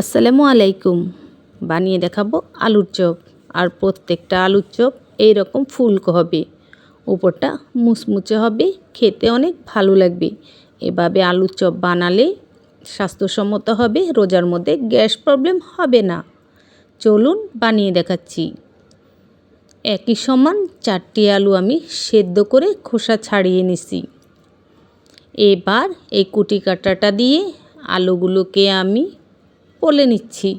আসসালামু আলাইকুম। বানিয়ে দেখাবো আলুর চপ। আর প্রত্যেকটা আলুর চপ এই রকম ফুলকো হবে। উপরটা মুচমুচে হবে, খেতে অনেক ভালো লাগবে। এভাবে আলুর চপ বানালে স্বাস্থ্যসম্মত হবে, রোজার মধ্যে গ্যাস প্রবলেম হবে না। চলুন বানিয়ে দেখাচ্ছি। একই সমান চারটি আলু আমি সেদ্ধ করে খোসা ছাড়িয়ে নিছি। এবার এই কুটি কাটাটা দিয়ে আলুগুলোকে আমি পলে নিচ্ছি।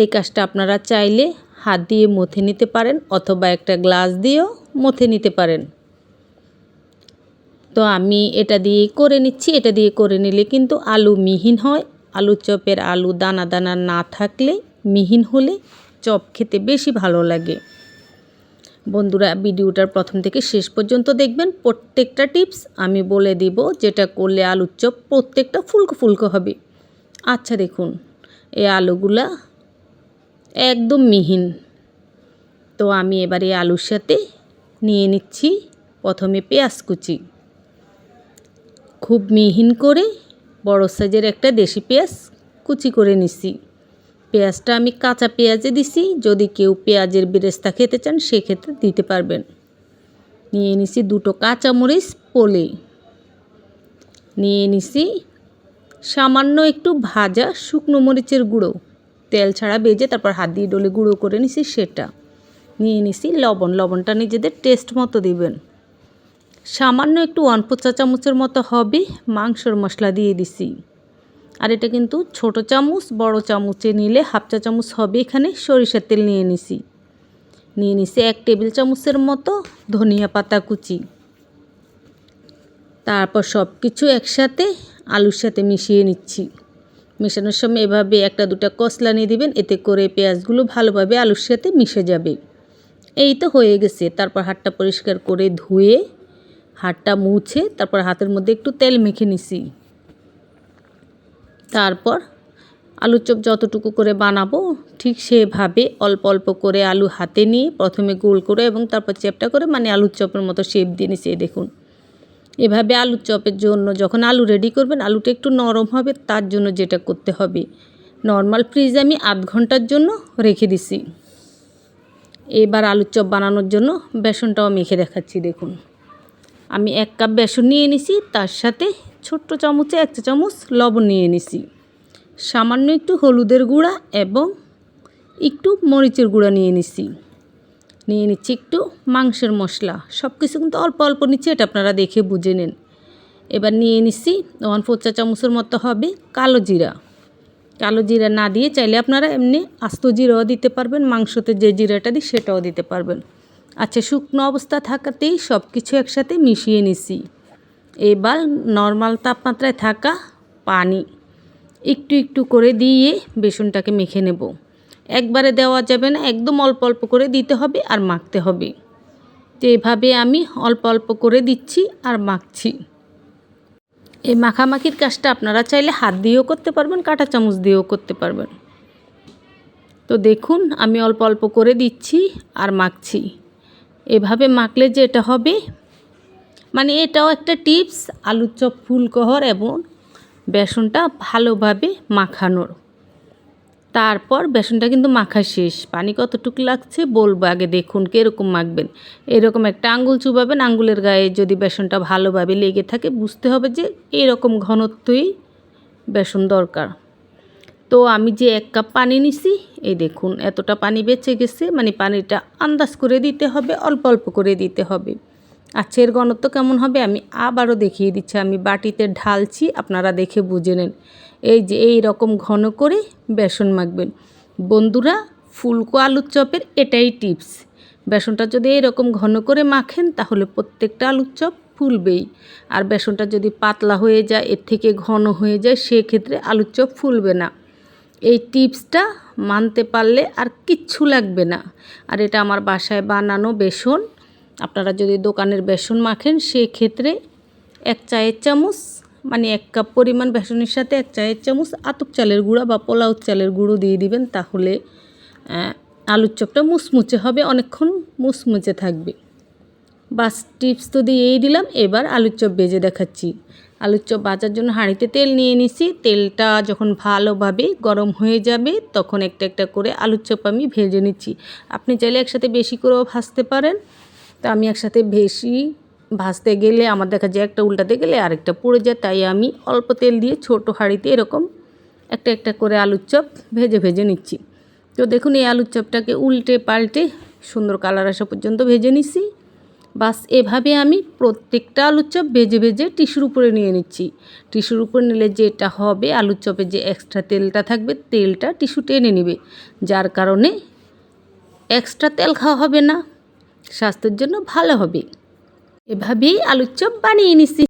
এই কাজটা আপনারা চাইলে হাত দিয়ে মথে নিতে পারেন অথবা একটা গ্লাস দিয়েও মথে নিতে পারেন। তো আমি এটা দিয়ে করে নিচ্ছি, এটা দিয়ে করে নিলে কিন্তু আলু মিহিন হয়। আলু চপের আলু দানা দানা না থাকলে মিহিন হলে চপ খেতে বেশি ভালো লাগে। বন্ধুরা, ভিডিওটার প্রথম থেকে শেষ পর্যন্ত দেখবেন প্রত্যেকটা টিপস আমি বলে দিব যেটা করলে আলুর চপ প্রত্যেকটা ফুলকো ফুলকো হবে। আচ্ছা দেখুন, এই আলুগুলা একদম মিহিন। তো আমি এবার এই আলুর সাথে নিয়ে নিচ্ছি প্রথমে পেঁয়াজ কুচি। খুব মিহিন করে বড় সাইজের একটা দেশি পেঁয়াজ কুচি করে নিছি। পেঁয়াজটা আমি কাঁচা পেঁয়াজে দিছি, যদি কেউ পেঁয়াজের বেরেস্তা খেতে চান, সেক্ষেত্রে দিতে পারবেন। নিয়ে নিছি দুটো কাঁচামরিচ, পোলে। নিয়ে নিছি সামান্য একটু ভাজা শুকনো মরিচের গুঁড়ো। তেল ছাড়া বেজে তারপর হাত দিয়ে ডলে গুঁড়ো করে নিছি সেটা। নিয়ে নিছি লবণ। লবণটা নিজেদের টেস্ট মতো দিবেন। সামান্য একটু ওয়ান চা চামচের মতো হবে, মাংসর মশলা দিয়ে দিছি। আর এটা কিন্তু ছোট চামচ, বড় চামচে নিলে হাফ চা চামচ হবে এখানে। সরিষার তেল নিয়ে নিছি। নিয়ে নিছি এক টেবিল চামচের মতো ধনিয়া পাতা কুচি। তারপর সব কিছু একসাথে আলুর সাথে মিশিয়ে নিচ্ছি। মেশানোর সময় এভাবে একটা দুটা নিয়ে দিবেন, এতে করে পেঁয়াজগুলো ভালোভাবে আলুর সাথে মিশে যাবে। এই তো হয়ে গেছে। তারপর হাতটা পরিষ্কার করে ধুয়ে হাতটা মুছে তারপর হাতের মধ্যে একটু তেল মেখে নিছি। তারপর আলুর চপ যতটুকু করে বানাবো, ঠিক সেভাবে অল্প অল্প করে আলু হাতে নিয়ে প্রথমে গোল করে এবং তারপর চেপটা করে মানে আলুর চপের মতো শেপ দিয়ে নিছি দেখুন। এভাবে আলুর চপের জন্য যখন আলু রেডি করবেন, আলুটা একটু নরম হবে, তার জন্য যেটা করতে হবে। নর্মাল ফ্রিজ আমি আধ ঘণ্টার জন্য রেখে দিছি। এবার আলুর চপ বানানোর জন্য বেসনটাও মেখে দেখাচ্ছি, দেখুন। আমি এক কাপ বেসন নিয়ে নিছি, তার সাথে ছোট্ট চামচে এক চামচ লবণ নিয়ে নিছি। সামান্য একটু হলুদের গুঁড়া এবং একটু মরিচের গুঁড়া নিয়ে নিছি। নিয়ে নিচ্ছি একটু মাংসের মশলা। সব কিছু কিন্তু অল্প অল্প নিচ্ছি, এটা আপনারা দেখে বুঝে নিন। এবার নিয়ে নিচ্ছি ওয়ান ফোর চা চামচের মতো হবে কালো জিরা। কালো জিরা না দিয়ে চাইলে আপনারা এমনি আস্ত জিরাও দিতে পারবেন, মাংসতে যে জিরাটা দিই সেটাও দিতে পারবেন। আচ্ছা শুকনো অবস্থা থাকাতেই সব কিছু একসাথে মিশিয়ে নিছি এবার নর্মাল তাপমাত্রায় থাকা পানি। একটু একটু করে দিয়ে বেসনটাকে মেখে নেব। একবারে দেওয়া যাবে না, একদম অল্প অল্প করে দিতে হবে আর মাখতে হবে। তো এভাবে আমি অল্প অল্প করে দিচ্ছি আর মাখছি। এই মাখামাখির কাজটা আপনারা চাইলে হাত দিয়েও করতে পারবেন, কাঁটা চামচ দিয়েও করতে পারবেন। তো দেখুন, আমি অল্প অল্প করে দিচ্ছি আর মাখছি। এভাবে মাখলে যে এটা হবে মানে এটাও একটা টিপস, আলুর চপ ফুলকহর এবং বেসনটা ভালোভাবে মাখানোর। তারপর বেসনটা কিন্তু মাখা শেষ। পানি কতটুকু লাগছে বলব আগে দেখুন কীরকম মাখবেন। এরকম একটা আঙ্গুল চুবাবেন আঙ্গুলের গায়ে যদি বেসনটা ভালোভাবে লেগে থাকে বুঝতে হবে যে এরকম ঘনত্বই বেসন দরকার। তো আমি যে এক কাপ পানি নিছি, এই দেখুন এতটা পানি বেঁচে গেছে মানে পানিটা আন্দাজ করে দিতে হবে, অল্প অল্প করে দিতে হবে। আচ্ছা এর ঘনত্ব কেমন হবে আমি আবারও দেখিয়ে দিচ্ছি, আমি বাটিতে ঢালছি, আপনারা দেখে বুঝে নেন। এই যে এই রকম ঘন করে বেসন মাখবেন। বন্ধুরা, ফুলকো আলুর চপের এটাই টিপস। বেসনটা যদি এরকম ঘন করে মাখেন, তাহলে প্রত্যেকটা আলুর চপ ফুলবেই। আর বেসনটা যদি পাতলা হয়ে যায়, এর থেকে ঘন হয়ে যায়, সেক্ষেত্রে আলুর চপ ফুলবে না। এই টিপসটা মানতে পারলে আর কিচ্ছু লাগবে না। আর এটা আমার বাসায় বানানো বেসন। আপনারা যদি দোকানের বেসন মাখেন, সেক্ষেত্রে এক চায়ের চামচ মানে এক কাপ পরিমাণ বেসনের সাথে এক চায়ের চামচ আতপ চালের গুঁড়া বা পোলাও চালের গুঁড়ো দিয়ে দিবেন, তাহলে আলুর চপটা মুচমুচে হবে, অনেকক্ষণ মুচমুচে থাকবে। বাস টিপস তো দিয়েই দিলাম, এবার আলুর চপ ভেজে দেখাচ্ছি। আলুর চপ ভাজার জন্য হাঁড়িতে তেল নিয়ে নিছি, তেলটা যখন ভালোভাবে গরম হয়ে যাবে, তখন একটা একটা করে আলুর চপ আমি ভেজে নিচ্ছি। আপনি চাইলে একসাথে বেশি করেও ভাজতে পারেন। তো আমি একসাথে বেশি ভাজতে গেলে, আমার দেখা যায় একটা উল্টাতে গেলে আরেকটা পড়ে যায়, তাই আমি অল্প তেল দিয়ে ছোট হাঁড়িতে এরকম একটা একটা করে আলুর চপ ভেজে ভেজে নিচ্ছি। তো দেখুন, এই আলুর চপটাকে উল্টে পাল্টে সুন্দর কালার আসা পর্যন্ত ভেজে নিচ্ছি। বাস, এভাবে আমি প্রত্যেকটা আলুর চপ ভেজে ভেজে টিস্যুর উপরে নিয়ে নিচ্ছি। টিস্যুর উপরে নিলে যেটা হবে আলুর চপে যে এক্সট্রা তেলটা থাকবে, তেলটা টিস্যু টেনে নেবে। যার কারণে এক্সট্রা তেল খাওয়া হবে না, স্বাস্থ্যের জন্য ভালো হবে। এভাবেই আলুর চপ বানিয়ে নিচ্ছি